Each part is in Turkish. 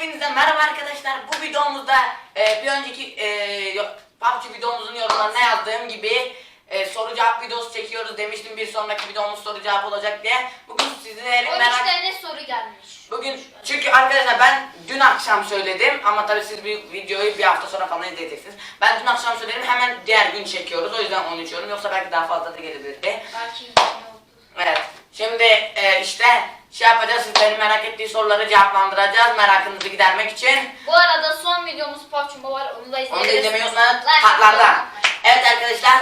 Hepinize merhaba arkadaşlar. Bu videomuzda e, bir önceki e, PUBG videomuzun yorumlarına yazdığım gibi e, soru cevap videosu çekiyoruz demiştim. Bir sonraki videomuz soru cevap olacak diye. Bugün sizlerin 13 merak... tane soru gelmiş. Bugün çünkü arkadaşlar ben dün akşam söyledim ama tabii siz bir videoyu bir hafta sonra falan izleyeceksiniz. Ben dün akşam söyledim hemen diğer gün çekiyoruz. O yüzden onu içiyorum. Yoksa belki daha fazla da gelebilirdi. Belki oldu. Evet. Şimdi e, işte şey yapacağız. Sizlerin merak ettiği soruları cevaplandıracağız. Merakınızı gidermek için. Bu arada son videomuz PUBG Mobile onu da. Onu da izlemeyi unutmayın. Like atmayı. Evet arkadaşlar.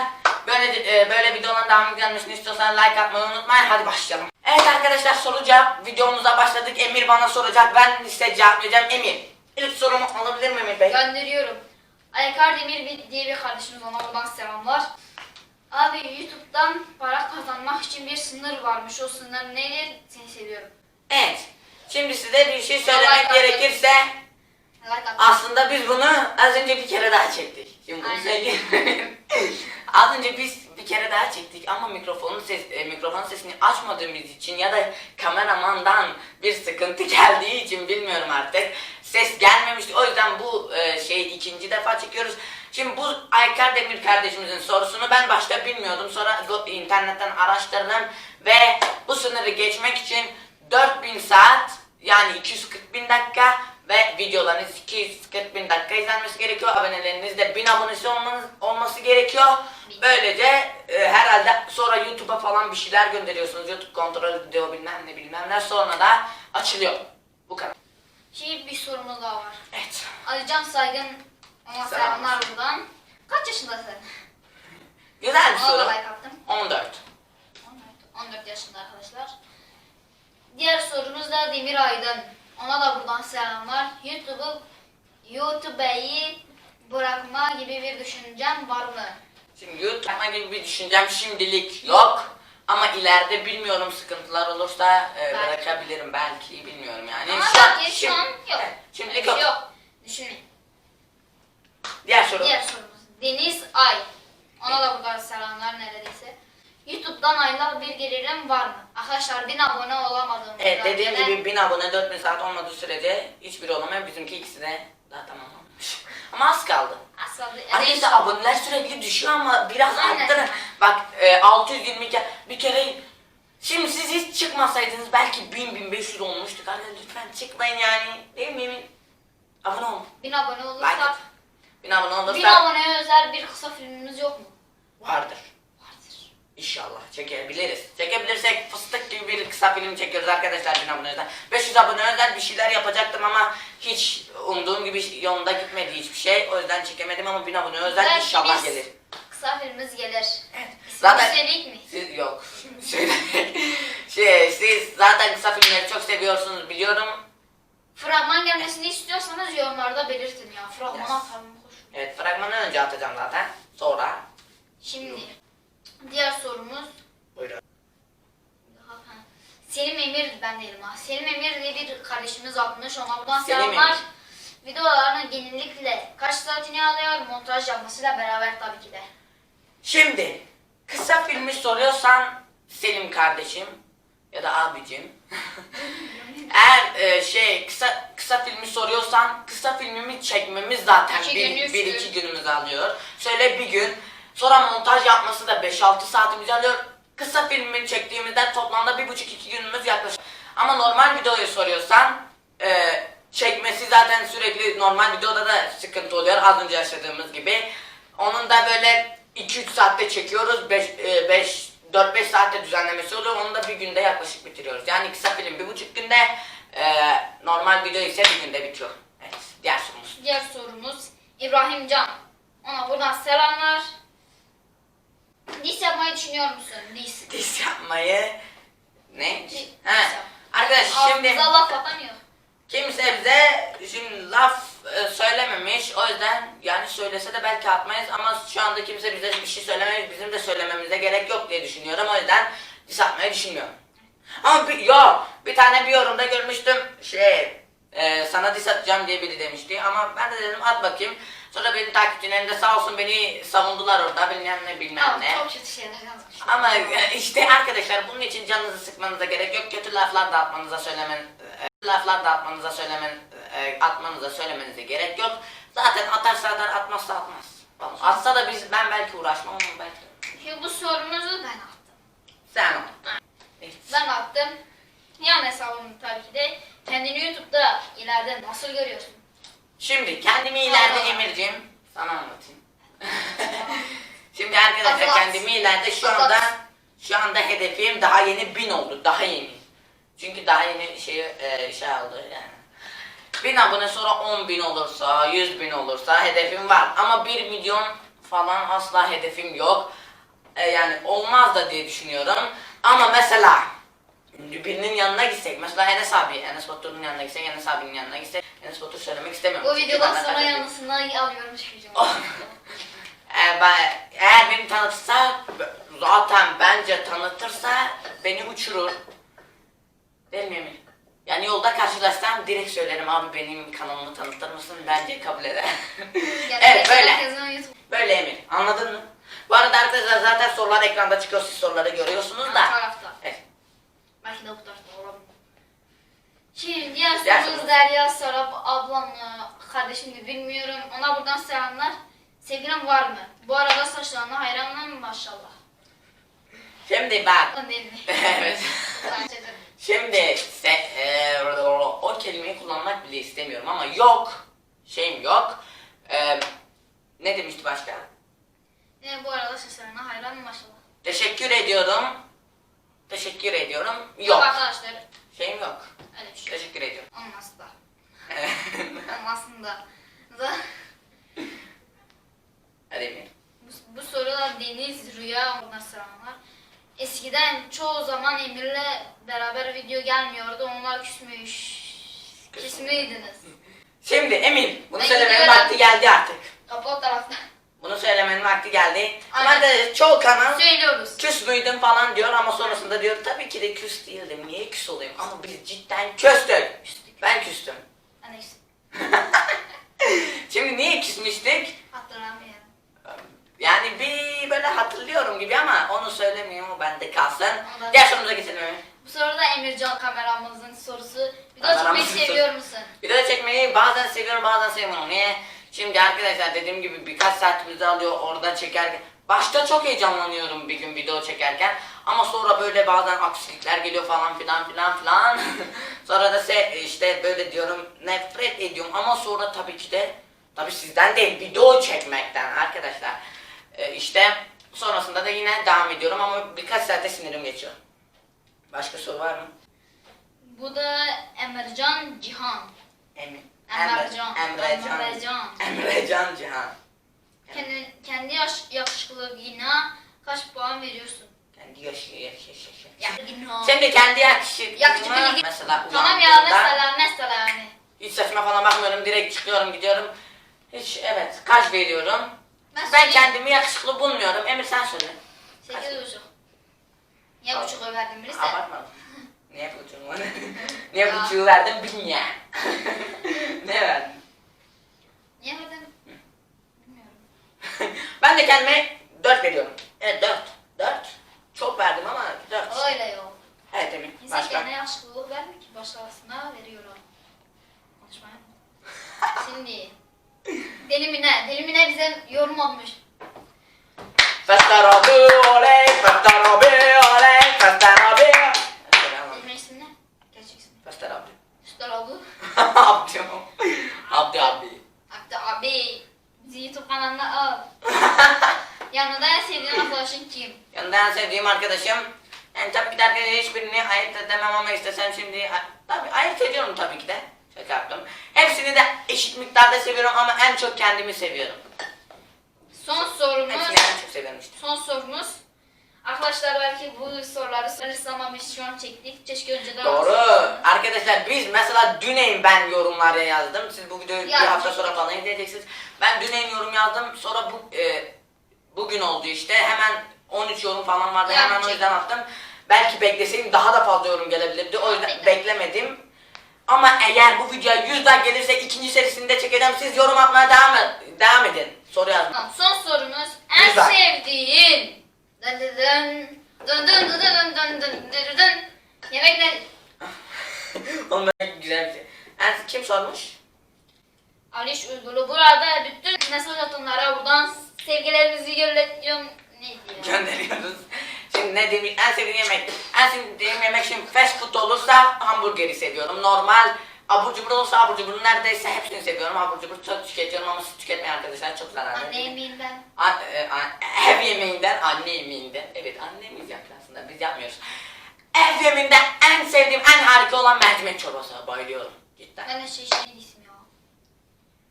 Böyle e, böyle videoların devamı gelmesini istiyorsanız like atmayı unutmayın. Hadi başlayalım. Evet arkadaşlar soru cevap videomuza başladık. Emir bana soracak. Ben size cevaplayacağım. Emir. İlk sorumu alabilir miyim Emir Bey? Gönderiyorum. Aykar Demir bir- diye bir kardeşimiz ona buradan selamlar. Abi YouTube'dan para kazanmak için bir sınır varmış. O sınır nedir? Seni seviyorum. Evet. Şimdi size bir şey söylemek Like gerekirse Like aslında biz bunu az önce bir kere daha çektik. Şimdi bunu söyleyeyim. az önce biz bir kere daha çektik ama mikrofonun ses e, mikrofonun sesini açmadığımız için ya da kameramandan bir sıkıntı geldiği için bilmiyorum artık. Ses gelmemişti. O yüzden bu e, şeyi ikinci defa çekiyoruz. Şimdi bu Aykar Demir kardeşimizin sorusunu ben başta bilmiyordum. Sonra internetten araştırdım ve bu sınırı geçmek için 4000 saat yani 240 bin dakika ve videolarınız 240 bin dakika izlenmesi gerekiyor. Aboneleriniz de 1000 abonesi olmanız, olması gerekiyor. Böylece e, herhalde sonra YouTube'a falan bir şeyler gönderiyorsunuz. YouTube kontrol ediyor bilmem ne bilmem ne. Sonra da açılıyor. Bu kadar. Şimdi bir sorumuz daha var. Evet. Alican Saygın ona Selam. selamlar buradan. Kaç yaşındasın? Güzel bir Ona soru. like attım. 14. 14, 14 yaşında arkadaşlar. Diğer sorumuz da Demir Aydın. Ona da buradan selamlar. YouTube'u YouTube'yi bırakma gibi bir düşüncem var mı? Şimdi YouTube yapma gibi bir düşüncem şimdilik yok. Ama ileride bilmiyorum sıkıntılar olursa e, Belki. bırakabilirim belki bilmiyorum yani. Ama an- belki şu şimdi- an yok. Şimdilik bir yok. şey yok. Düşünün. Diğer soru. Diğer sorumuz. Deniz Ay. Ona da buradan selamlar neredeyse. YouTube'dan aylar bir gelirim var mı? Arkadaşlar 1000 abone olamadım. Evet dediğim gibi 1000 abone 4000 saat olmadığı sürece hiçbiri olamıyor. Bizimki ikisi de daha tamamlanmış. Ama az kaldı. Aslında Arkadaşlar aboneler sürekli düşüyor ama biraz arttırın. Bak e, 620 ke- bir kere Şimdi siz hiç çıkmasaydınız belki 1000-1500 olmuştuk. Arkadaşlar lütfen çıkmayın yani. Değil mi Emin? Abone olun. 1000 abone Like olursak it. 1000 abone 1000 olursa aboneye özel bir kısa filmimiz yok mu? vardır. Vardır. İnşallah çekebiliriz. Çekebilirsek fıstık gibi bir kısa film çekiyoruz arkadaşlar 1000 abone özel. 500 abone özel bir şeyler yapacaktım ama hiç umduğum gibi yolunda gitmedi hiçbir şey. O yüzden çekemedim ama 1000 abone özel Belki inşallah biz- gelir. Kısa filmimiz gelir. Evet. Zaten Selik mi? siz yok. Şöyle şey, siz zaten kısa filmleri çok seviyorsunuz biliyorum. Fragman gelmesini istiyorsanız yorumlarda belirtin ya. Fragman Yes. Evet fragmanı önce atacağım zaten. Sonra. Şimdi diğer sorumuz Buyurun. Ha, ha. Selim Emir ben değilim ha. Selim Emir diye bir kardeşimiz atmış. Ona buradan Selim selamlar. Emir. Videolarını genellikle kaç saatini alıyor? Montaj yapmasıyla beraber tabii ki de. Şimdi kısa filmi soruyorsan Selim kardeşim ya da abicim. Eğer e, şey kısa kısa filmi soruyorsan kısa filmimi çekmemiz zaten İki bir, bir iki günümüzü alıyor. Şöyle bir gün sonra montaj yapması da 5-6 saatimizi alıyor. Kısa filmi çektiğimizde toplamda bir buçuk iki günümüz yaklaşık. Ama normal videoyu soruyorsan e, çekmesi zaten sürekli normal videoda da sıkıntı oluyor az önce yaşadığımız gibi. Onun da böyle 2-3 saatte çekiyoruz. 5 5 4-5 saatte düzenlemesi oluyor. Onu da bir günde yaklaşık bitiriyoruz. Yani kısa film bir buçuk günde, e, normal video ise bir günde bitiyor. Evet, diğer sorumuz. Diğer sorumuz İbrahim Can. Ona buradan selamlar. Dis yapmayı düşünüyor musun? Dis. Diz yapmayı ne? Diz Ha. yap. Arkadaşlar şimdi Ağzımıza laf atamıyor. Kimse bize şimdi laf e, söylememiş. O yüzden yani söylese de belki atmayız ama şu anda kimse bize bir şey söylememiş. Bizim de söylememize gerek yok diye düşünüyorum. O yüzden diz atmayı düşünmüyorum. Ama bir, yo, bir tane bir yorumda görmüştüm şey e, sana diss atacağım diye biri demişti ama ben de dedim at bakayım. Sonra benim takipçilerim de sağ olsun beni savundular orada bilmem ne bilmem Ama ne. çok kötü şeyler yazmış. Ama e, işte arkadaşlar bunun için canınızı sıkmanıza gerek yok. Kötü laflar da atmanıza söylemen, Laflar da atmanıza söylemen, e, atmanıza söylemenize gerek yok. Zaten atarsa atar, atmazsa atmaz. Tamam. Atsa da biz ben belki uğraşmam ama belki. Şimdi bu sorumuzu ben attım. Sen o. Evet. Ben attım. Yan hesabım tabii ki de. Kendini YouTube'da ileride nasıl görüyorsun? Şimdi kendimi ileride Aa. Emir'cim sana anlatayım. Şimdi arkadaşlar kendimi ileride şu anda şu anda hedefim daha yeni bin oldu. Daha yeni. Çünkü daha yeni şey e, şey oldu yani. Bin abone sonra 10 bin olursa, 100 bin olursa hedefim var. Ama 1 milyon falan asla hedefim yok. E, yani olmaz da diye düşünüyorum. Ama mesela birinin yanına gitsek, mesela Enes abi, Enes Batur'un yanına gitsek, Enes abinin yanına gitsek, Enes Batur söylemek istemiyorum. Bu videodan sonra yanısına alıyorum çıkacağım. Oh. Eğer, ben, eğer beni tanıtsa, zaten bence tanıtırsa beni uçurur. Mi Emir? Yani yolda karşılaşsam direkt söylerim abi benim kanalımı tanıtır mısın? Bence kabul eder. Yani evet böyle. Böyle Emir. Anladın mı? Bu arada arkadaşlar zaten sorular ekranda çıkıyor. Siz soruları görüyorsunuz bu da. tarafta. Evet. Belki de bu tarafta olabilir. Şimdi diğer Diğer sorumuz soru. Derya Sarap ablamla kardeşimdi bilmiyorum. Ona buradan selamlar. Sevgilim var mı? Bu arada saçlarına hayranım maşallah. Şimdi bak. Evet. Şimdi se, e, o kelimeyi kullanmak bile istemiyorum ama yok. Şeyim yok. E, ne demişti başka? E, bu arada saçlarına hayranım maşallah. Teşekkür ediyorum. Teşekkür ediyorum. Yok Yok. arkadaşlar. Şeyim yok. Öyle bir şey yok. Teşekkür ediyorum. Olmaz da. Olmasın da. Da- Hadi Emir. Bu, bu soruda Deniz Rüya ona selamlar. Eskiden çoğu zaman Emir'le beraber video gelmiyordu. Onlar küsmüş. Küsmüydünüz. Şimdi Emir, bunu Ben söylemenin gidiyorum. vakti geldi artık. Kapı o tarafta. Bunu söylemenin vakti geldi. Ama Aynen. de çoğu kanal Söylüyoruz. küs müydün falan diyor ama sonrasında diyor tabii ki de küs değildim. Niye küs olayım? Ama biz cidden küstük. Ben küstüm. Neyse. Şimdi niye küsmüştük? Hatırlamıyorum. Yani bir böyle hatırlıyorum gibi ama onu söylemiyorum o bende kalsın. Ondan- Diğer sorumuza geçelim. Bu soruda Emircan kameramızın sorusu. Video çekmeyi Kameramızın seviyor musun? Video çekmeyi bazen seviyorum bazen sevmiyorum. Niye? Şimdi arkadaşlar dediğim gibi birkaç saatimizi alıyor orada çekerken. Başta çok heyecanlanıyorum bir gün video çekerken. Ama sonra böyle bazen aksilikler geliyor falan filan filan filan. sonra da se işte böyle diyorum nefret ediyorum ama sonra tabii ki de tabii sizden değil video çekmekten arkadaşlar. Ee, işte sonrasında da yine devam ediyorum ama birkaç saate sinirim geçiyor. Başka soru var mı? Bu da Emircan Cihan. Emin. Emrecan. Emrecan. Emrecan. Emrecan Cihan. Kendi, kendi yaş, yakışıklılığına kaç puan veriyorsun? Kendi yaşı yaşı yaşı. Yakışıklılığına. Şimdi kendi yakışıklığıma Yakışıklılığı- mesela Tamam ya mesela mesela yani. hiç saçma falan bakmıyorum direkt çıkıyorum gidiyorum. Hiç evet kaç veriyorum? Ben, Ben kendimi yakışıklı bulmuyorum. Emir sen söyle. Sekiz buçuk. Niye Al. buçuk verdim birisi? Abartma. Niye buçuğu Niye Ya. buçuğu verdim bilmiyorum. ne verdin? Niye verdim? Bilmiyorum. ben de kendime 4 veriyorum. Evet 4. 4. Çok verdim ama 4. Öyle yok. Evet Emir. İnsan Başka? kendine yakışıklılık vermiyor ki başkasına veriyor o. Konuşma yapma. Şimdi. Deli Mine. Deli Mine bize yorum atmış. Festa Rabbi oley, Festa Rabbi oley, Festa Rabbi. Deli Mine ismi ne? Gerçek ismi. Festa Rabbi. Üstad abi. Abdi Abdi abi. Abdi abi. Bizi YouTube kanalına al. Yanında en sevdiğin arkadaşın kim? Yanında en sevdiğim arkadaşım. Yani tabii ki de arkadaşlar hiçbirini ayırt edemem ama istesem şimdi tabii ayırt ediyorum tabii ki de. Yaptım. Hepsini de eşit miktarda seviyorum ama en çok kendimi seviyorum. Son sorumuz. Hepsini en çok seviyorum işte. Son sorumuz. Arkadaşlar belki bu soruları sorarız ama biz şu an çektik. Keşke önceden Doğru. olsaydı. Arkadaşlar biz mesela Düneyn ben yorumlara yazdım. Siz bu videoyu bir Ya, hafta çok- sonra falan izleyeceksiniz. Ben Düneyn yorum yazdım. Sonra bu e, bugün oldu işte. Hemen 13 yorum falan vardı. Ya, Hemen o çek- yüzden attım. Belki bekleseydim daha da fazla yorum gelebilirdi. O yüzden Bekle. beklemedim. Ama eğer bu videoya 100 like gelirse ikinci serisini de çekeceğim. Siz yorum atmaya devam, et- devam edin. Soru yazın. Tamam, son sorumuz. En Güzel. sevdiğin dın dın dın dın dın dın dın dın dın dın dın dın. Yemek ne? Oğlum ben güzel bir şey. En, kim sormuş? Aliş Uydulu. Burada bütün mesaj atanlara buradan sevgilerimizi gönderiyorum. Ne diyor? Gönderiyoruz. Şimdi ne demiş? En sevdiğim yemek. En sevdiğim yemek şimdi fast food olursa hamburgeri seviyorum. Normal abur cubur olursa abur cubur neredeyse hepsini seviyorum. Abur cubur çok tüketiyorum ama siz tüketmeyin arkadaşlar çok zararlı. Anne yemeğinden. A- e, a- ev yemeğinden, anne yemeğinden. Evet annemiz yapıyor aslında biz yapmıyoruz. Ev yemeğinden en sevdiğim, en harika olan mercimek çorbası. Bayılıyorum. Cidden. Ben de şey şey ismi ya.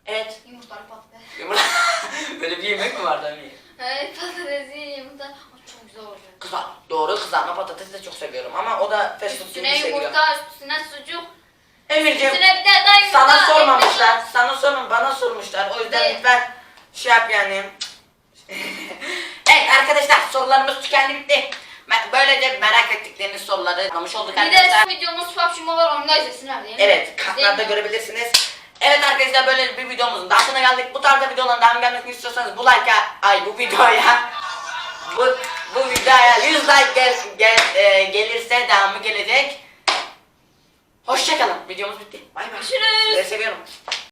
Evet. Yumurtalı patates. Yumurta. Böyle bir yemek mi vardı hani? Evet patatesi yumurta. O çok güzel oluyor. Kızar. Doğru kızarma patatesi de çok seviyorum ama o da fast food gibi Üstüne şey yumurta, üstüne sucuk. Emir'cim Üstüne bir de daha yumurta. sana sormamışlar. Sana sorma bana sormuşlar. O yüzden Evet. lütfen şey yap yani. evet arkadaşlar sorularımız tükendi bitti. Me- Böylece merak ettikleriniz soruları anlamış olduk Bir arkadaşlar. de videomuz PUBG var onu da izlesinler mi? Evet, kartlarda Değil mi? görebilirsiniz. Evet arkadaşlar böyle bir videomuzun daha sonuna geldik. Bu tarzda videoların devam gelmesini istiyorsanız bu like'a, ay bu videoya, bu, bu videoya 100 like gel, gel, e, gelirse devamı gelecek. Hoşçakalın. Videomuz bitti. Bay bay. Görüşürüz. Sizleri seviyorum.